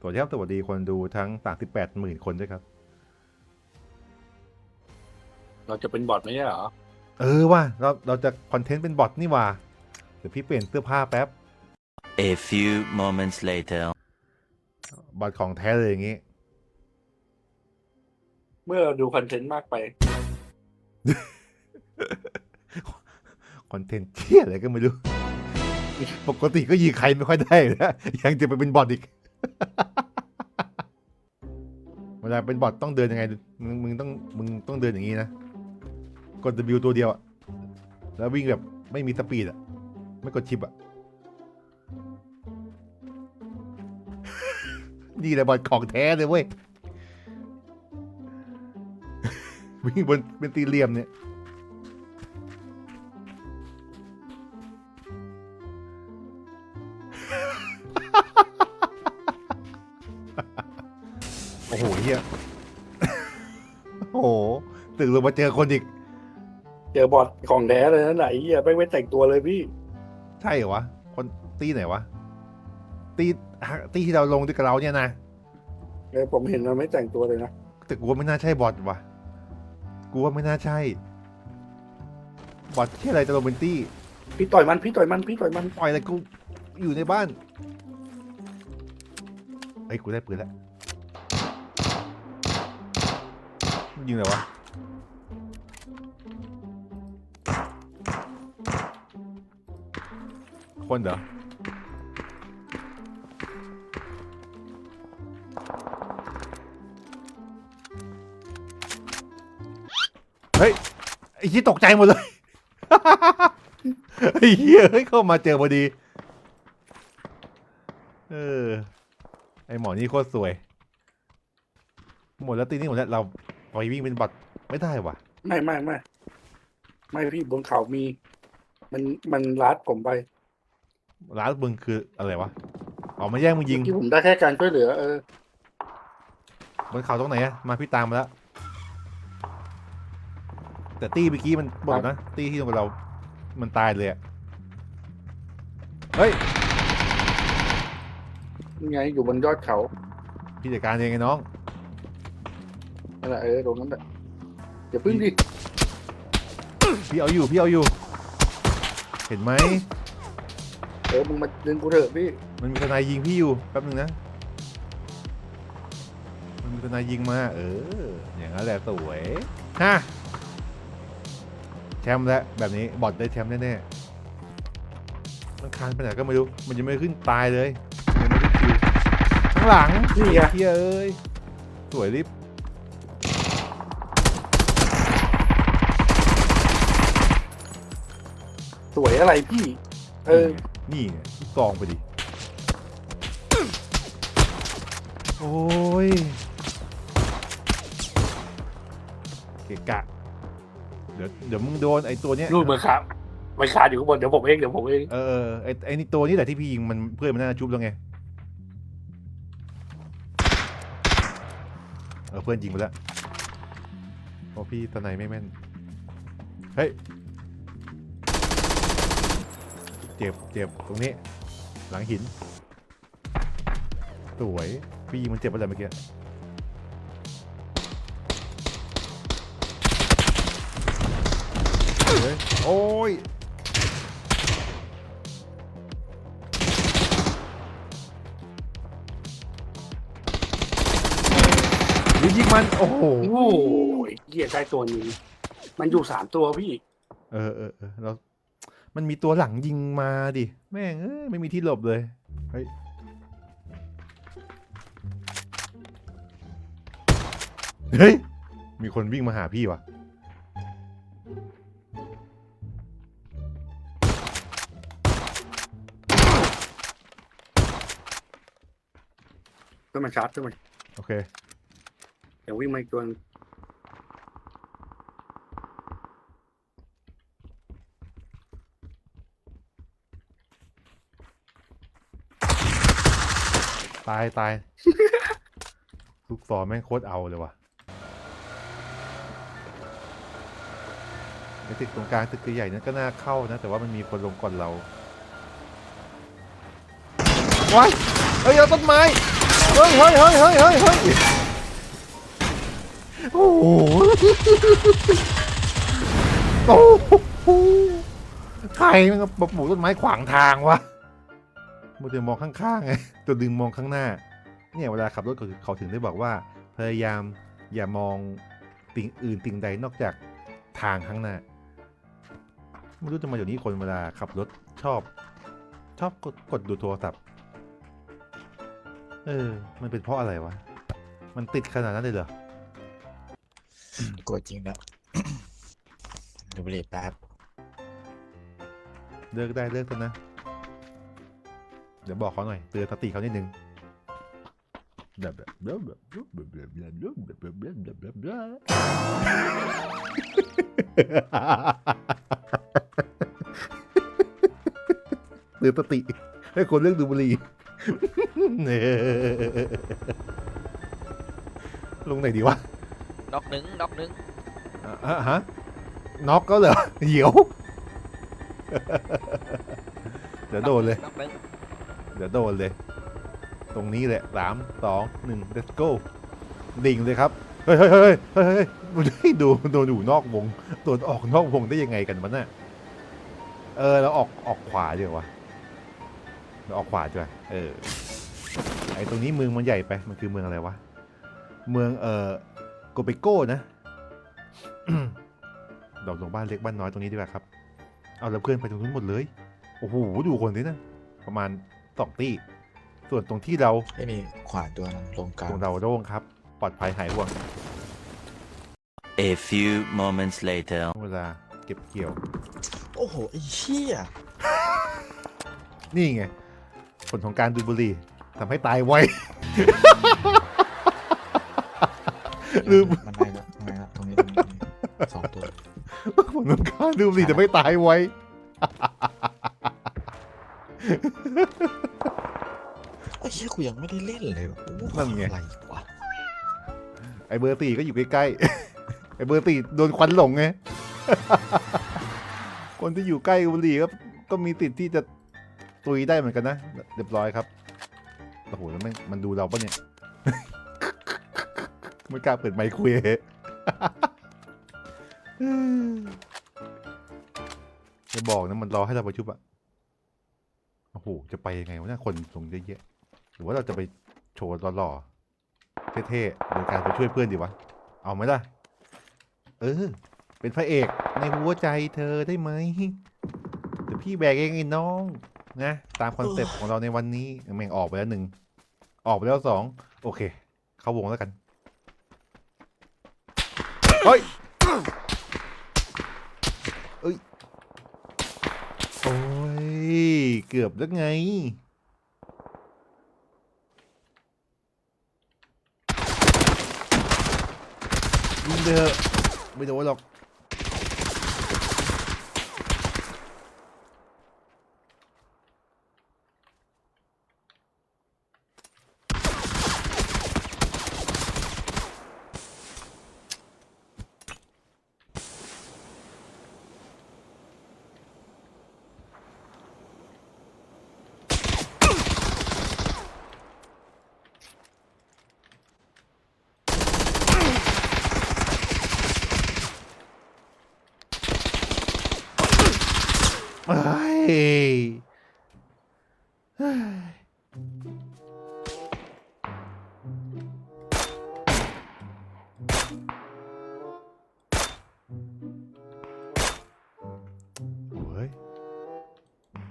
สวัสดีครับ สวัสดีคนดูทั้ง 38หมื่นคนด้วยครับ เราจะเป็นบอทไม่ใช่เหรอ เออว่ะเราเราจะคอนเทนต์เป็นบอทนี่ว่ะเดี๋ยวพี่เปลี่ยนเสื้อผ้าแป๊บ A few moments later. บอทของแท้เลยอย่างงี้ เมื่อเราดูคอนเทนต์มากไป คอนเทนต์เที่ยอะไรก็ไม่รู้ ปกติก็ยิงใครไม่ค่อยได้นะยังจะไปเป็นบอทอีก เวลาเป็นบอทต้องเดินยังไง มึงมึงต้องมึงต้องเดินอย่างนี้นะ กด W ตัวเดียวอะแล้ววิ่งแบบไม่มีสปีดอะไม่กดชิปอะนี่แหละบอทของแท้เลยเว้ย วิ่งบนเป็นตีเหลี่ยมเนี่ย ตึกลงมาเจอคนอีก เจอบอทของแท้เลยนั่นไหนเฮียไม่ไม่แต่งตัวเลยพี่ ใช่เหรอวะ คนตีไหนวะ ตีตีที่เราลงด้วยกับเราเนี่ยนะเออผมเห็นมันไม่แต่งตัวเลยนะ แต่กูว่าไม่น่าใช่บอทว่ะกูว่าไม่น่าใช่ บอทที่อะไรจะลงเป็นตี้พี่ต่อยมันพี่ต่อยมันพี่ต่อยมัน ปล่อยอะไรกูอยู่ในบ้านเฮ้ยกูได้ปืนแล้ว ยิงอะไรวะคนเหรอเฮ้ยไอ้ที่ตกใจหมดเลยไอ้เหี้ยเฮ้ยเข้ามาเจอพอดี เออ ไอหมอนี่โคตรสวย หมดแล้วตีนี่หมดแล้วเรา ไปวิ่งเป็นบัตรไม่ได้ว่ะ ไม่ไม่ไม่ไม่พี่บนเขามี มันมันรัดผมไปร้านมึงคืออะไรวะออกมาแย่งมึงยิงที่ผมได้แค่การช่วยเหลือ เออ บนเขาตรงไหนอะมาพี่ตามมาแล้ว แต่ตี้เมื่อกี้มันหมดนะ ตี้ที่ตรงกับเรา มันตายเลยอะเฮ้ย ยังไงอยู่บนยอดเขา พี่จัดการเองไงน้อง นั่นแหละเออตรงนั้นแหละอย่าพึ่งดิพี่เอาอยู่พี่เอาอยู่ เห็นไหมเออมึงมาดึงกูเถอะพี่มันมีทนายยิงพี่อยู่แป๊บนึงนะ มันมีทนายยิงมาเอออย่างนั้นแหละสวยฮะแชมป์แล้วแบบนี้บอดได้แชมป์แน่ๆมันคานไปไหนก็ไม่รู้มันยังไม่ขึ้นตายเลยยังไม่ได้คิวข้างหลังนี่ไง เฮียเอ้ยสวยริบ สวยอะไรพี่ เออ นี่ไงลูกซองไปดิ โอ้ย เกะกะ เดี๋ยวเดี๋ยวมึงโดนไอ้ตัวเนี้ย รูดมือครับมันขาดอยู่ข้างบนเดี๋ยวผมเองเดี๋ยวผมเองเออเออไอ้ไอ้นี่ตัวนี้แหละที่พี่ยิงมันเพื่อนมันน่าจะชุบแล้วไง เออเพื่อนยิงไปแล้วเพราะพี่ตะไนไม่แม่น เฮ้ย เจ็บเจ็บตรงนี้ หลังหิน สวย พี่ยิงมันเจ็บไปเลยเมื่อกี้เฮ้ยโอ้ยยิงยิงมัน โอ้โหโอ้ยเหี้ยได้ตัวนี้ มันอยู่สามตัวพี่ เออเออเออเรา มันมีตัวหลังยิงมาดิ แม่งเอ้ยไม่มีที่หลบเลย เฮ้ย เฮ้ย มีคนวิ่งมาหาพี่วะก็มาชาร์จก็มาโอเค เดี๋ยววิ่งมาอีกตัวหนึ่ง ตายตาย ลูกศรแม่งโคตรเอาเลยว่ะไอตึกตรงกลางตึกใหญ่นั้นก็น่าเข้านะ แต่ว่ามันมีคนลงก่อนเราว้ายเฮ้ยอาต้นไม้ เฮ้ยเฮ้ยเฮ้ยเฮ้ยเฮ้ยเฮ้ยโอ้โหโอ้โหใครมันมาปลูกต้นไม้ขวางทางวะ มัวแต่มองข้างๆไงตัวดึงมองข้างหน้า เนี่ยเวลาขับรถเขาเขาถึงได้บอกว่า พยายามอย่ามองสิ่งอื่นสิ่งใดนอกจากทางข้างหน้า ไม่รู้ทำไมเดี๋ยวนี้คนเวลาขับรถชอบ ชอบกดกดดูโทรศัพท์ เออ มันเป็นเพราะอะไรวะ มันติดขนาดนั้นเลยเหรอกดจริงแล้วดูบุหรี่แป๊บเลิกได้เลิกเถอะนะ เดี๋ยวบอกเขาหน่อยเตือนสติเขานิดนึงเตือนสติให้คนเลือกดูบุหรี่ลงไหนดีวะน็อกหนึ่งน็อกหนึ่งอะฮะน็อกก็เหรอเหี่ยวเดี๋ยวโดนเลยน็อกหนึ่ง เดี๋ยวโดนเลย ตรงนี้แหละสามสองหนึ่ง let's go ดิ่งเลยครับ เฮ้ยเฮ้ยเฮ้ยเฮ้ยดูโดนอยู่นอกวงโดนออกนอกวงได้ยังไงกันวะน่ะเออเราออกออกขวาดีกว่าเราออกขวาดีกว่าเออไอตรงนี้เมืองมันใหญ่ไปมันคือเมืองอะไรวะเมืองเออโกเปโก้นะเราลงบ้านเล็กบ้านน้อยตรงนี้ดีกว่าครับ เอาแล้วเพื่อนไปตรงนู้นหมดเลย โอ้โห ดูคนนี้นะ ประมาณ สองตีส่วนตรงที่เราไม่มีขวานตัวนึงลงกลาตงรงเราโล่งครับ ปลอดภัยหายห่วง A few moments later. เวลาเก็บเกี่ยว โอ้โหไอ้เหี้ยนี่ไง ผลของการดูดบุหรี่ทำให้ตายไวลืมมันไม่ละมันไม่ละตรงนี้ตรงนี้ตรงนี้สองตัวผลของการดูดบุหรี่ทำให้ตายไวไอ้เหี้ยกูยังไม่ได้เล่นเลยวะโอ้โหนั่นไง อะไรวะไอเบอร์สี่ก็อยู่ใกล้ๆ ไอเบอร์สี่โดนควันหลงไง คนที่อยู่ใกล้บุหรี่ก็ก็มีติดที่จะตุยได้เหมือนกันนะ เรียบร้อยครับ โอ้โหแล้วมันมันดูเราปะเนี่ย ไม่กล้าเปิดไมค์คุย จะบอกนะมันรอให้เราประชุมอะโอ้โห จะไปยังไงวะเนี่ยคนลงเยอะแยะ หรือว่าเราจะไปโชว์หล่อๆเท่ๆโดยการไปช่วยเพื่อนดีวะ เอาไหมล่ะ เออ เป็นพระเอกในหัวใจเธอได้ไหมเดี๋ยวพี่แบกเองไอ้น้องนะ ตามคอนเซ็ปต์ของเราในวันนี้แม่งออกไปแล้วหนึ่งออกไปแล้วสองโอเค เข้าวงแล้วกันเฮ้ยเอ้ยโอ้ยเกือบแล้วไง ยิงเถอะไม่โดนหรอก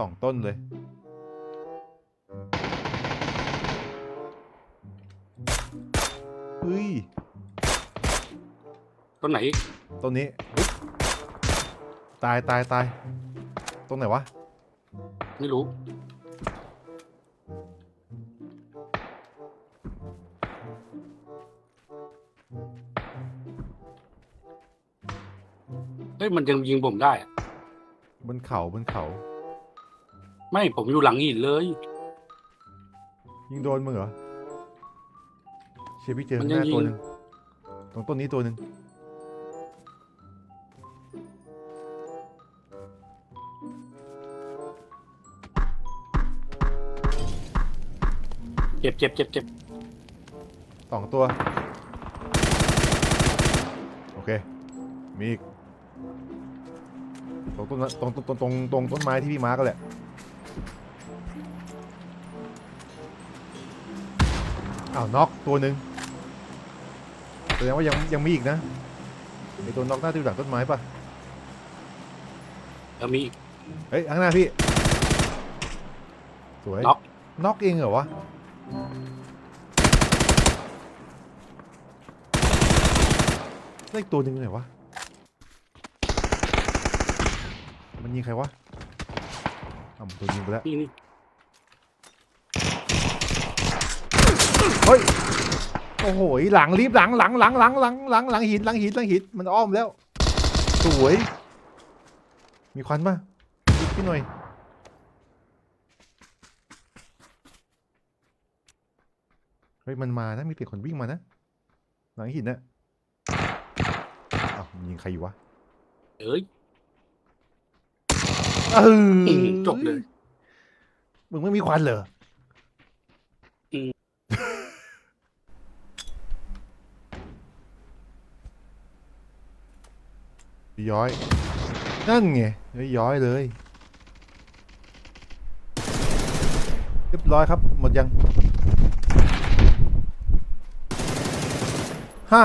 สองต้นเลยเฮ้ยต้นไหนต้นนี้อุ๊ยตายตายตายตรงไหนวะ ไม่รู้ เฮ้ย มันยังยิงผมได้อะบนเขาบนเขา ไม่ผมอยู่หลังหินเลย ยิงโดนมึงเหรอเชฟพี่เจอมันข้างหยังน้าตัวยิงหนึ่งตรงต้นนี้ตัวหนึ่งเจ็บเจ็บเจ็บเจ็บสองตัว โอเค มีอีกตรงต้นตรงตรงตรงตรงตรงต้นไม้ที่พี่มาร์กก็แหละ อ้าวน็อกตัวหนึ่งแสดงว่ายังยังมีอีกนะไอตัวน็อกน่าจะอยู่หลังต้นไม้ปะแล้วมีอีก เฮ้ยข้างหน้าพี่ สวยน็อก น็อกเองเหรอวะ ได้อีกตัวหนึ่งเลยวะ มันยิงใครวะอ้าวมันตัวยิงไปแล้ว นี่นี่ ฮ้ย โอ้โห หลังรีบหลังหลังหลังหลังหลังหลังหลังหินหลังหินหลังหินมันอ้อมแล้ว สวย มีควันปะพี่หน่อยเฮ้ยมันมานะมีเสียงคนวิ่งมานะ หลังหินนะอ้าวยิงใครอยู่วะเอ้ยเออจบเลย มึงไม่มีควันเหรอ ม ย้อย นั่นไงเฮ้ยย้อยเลย เรียบร้อยครับ หมดยัง ฮะ